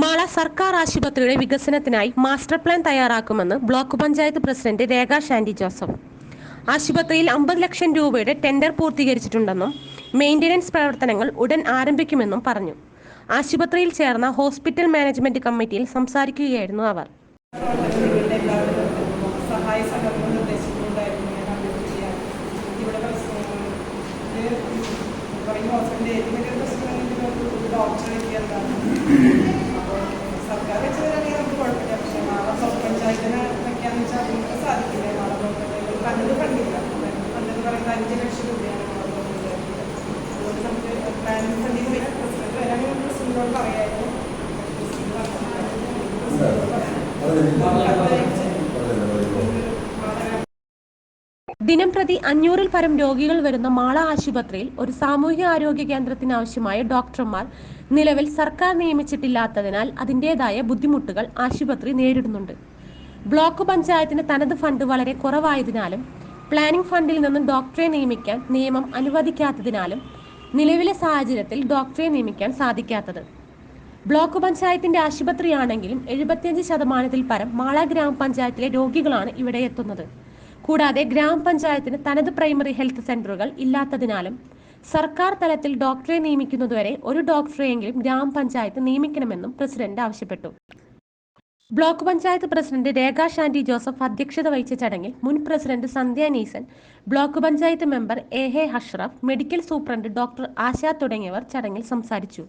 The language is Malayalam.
മാള സർക്കാർ ആശുപത്രിയുടെ വികസനത്തിനായി മാസ്റ്റർ പ്ലാൻ തയ്യാറാക്കുമെന്ന് ബ്ലോക്ക് പഞ്ചായത്ത് പ്രസിഡന്റ് രേഖ ഷാൻഡി ജോസഫ്. ആശുപത്രിയിൽ അമ്പത് ലക്ഷം രൂപയുടെ ടെൻഡർ പൂർത്തീകരിച്ചിട്ടുണ്ടെന്നും മെയിന്റനൻസ് പ്രവർത്തനങ്ങൾ ഉടൻ ആരംഭിക്കുമെന്നും പറഞ്ഞു. ആശുപത്രിയിൽ ചേർന്ന ഹോസ്പിറ്റൽ മാനേജ്മെന്റ് കമ്മിറ്റിയിൽ സംസാരിക്കുകയായിരുന്നു അവർ. ഡോക്ടറെ സർക്കാർ വെച്ച് വരാണെങ്കിൽ നമുക്ക് കുഴപ്പമില്ല. പക്ഷേ നാളെ ബ്ലോക്ക് പഞ്ചായത്തിന് വെക്കാന്ന് വെച്ചാൽ നമുക്ക് സാധിക്കില്ല? നാളെ പഞ്ചായത്ത് കണ്ടത് കണ്ടില്ല. കണ്ടത് പറയുന്നത് അഞ്ച് ലക്ഷം രൂപയാണ് അതുകൊണ്ട് നമുക്ക് പ്ലാനിംഗ് ഫണ്ടിൽ പ്രസിഡന്റ് വരാനും പ്രസിഡന്റിനോട് പറയായിരുന്നു പ്രസിഡന്റ് ദിനം പ്രതി അഞ്ഞൂറിൽ പരം രോഗികൾ വരുന്ന മാള ആശുപത്രിയിൽ ഒരു സാമൂഹ്യ ആരോഗ്യ കേന്ദ്രത്തിന് ആവശ്യമായ ഡോക്ടർമാർ നിലവിൽ സർക്കാർ നിയമിച്ചിട്ടില്ലാത്തതിനാൽ അതിന്റെതായ ബുദ്ധിമുട്ടുകൾ ആശുപത്രി നേരിടുന്നുണ്ട്. ബ്ലോക്ക് പഞ്ചായത്തിന് തനത് ഫണ്ട് വളരെ കുറവായതിനാലും പ്ലാനിംഗ് ഫണ്ടിൽ നിന്ന് ഡോക്ടറെ നിയമിക്കാൻ നിയമം അനുവദിക്കാത്തതിനാലും നിലവിലെ സാഹചര്യത്തിൽ ഡോക്ടറെ നിയമിക്കാൻ സാധിക്കാത്തത്. ബ്ലോക്ക് പഞ്ചായത്തിന്റെ ആശുപത്രിയാണെങ്കിലും എഴുപത്തിയഞ്ച് ശതമാനത്തിൽ പരം മാള ഗ്രാമപഞ്ചായത്തിലെ രോഗികളാണ് ഇവിടെ എത്തുന്നത്. കൂടാതെ ഗ്രാമപഞ്ചായത്തിന് തനത് പ്രൈമറി ഹെൽത്ത് സെന്ററുകൾ ഇല്ലാത്തതിനാലും സർക്കാർ തലത്തിൽ ഡോക്ടറെ നിയമിക്കുന്നതുവരെ ഒരു ഡോക്ടറെയെങ്കിലും ഗ്രാമപഞ്ചായത്ത് നിയമിക്കണമെന്നും പ്രസിഡന്റ് ആവശ്യപ്പെട്ടു. ബ്ലോക്ക് പഞ്ചായത്ത് പ്രസിഡന്റ് രേഖ ഷാന്റി ജോസഫ് അധ്യക്ഷത വഹിച്ച ചടങ്ങിൽ മുൻ president Sandhya Neesan block panchayat member A he Ashraf medical superintendent doctor Asha തുടങ്ങിയവർ ചടങ്ങിൽ സംസാരിച്ചു.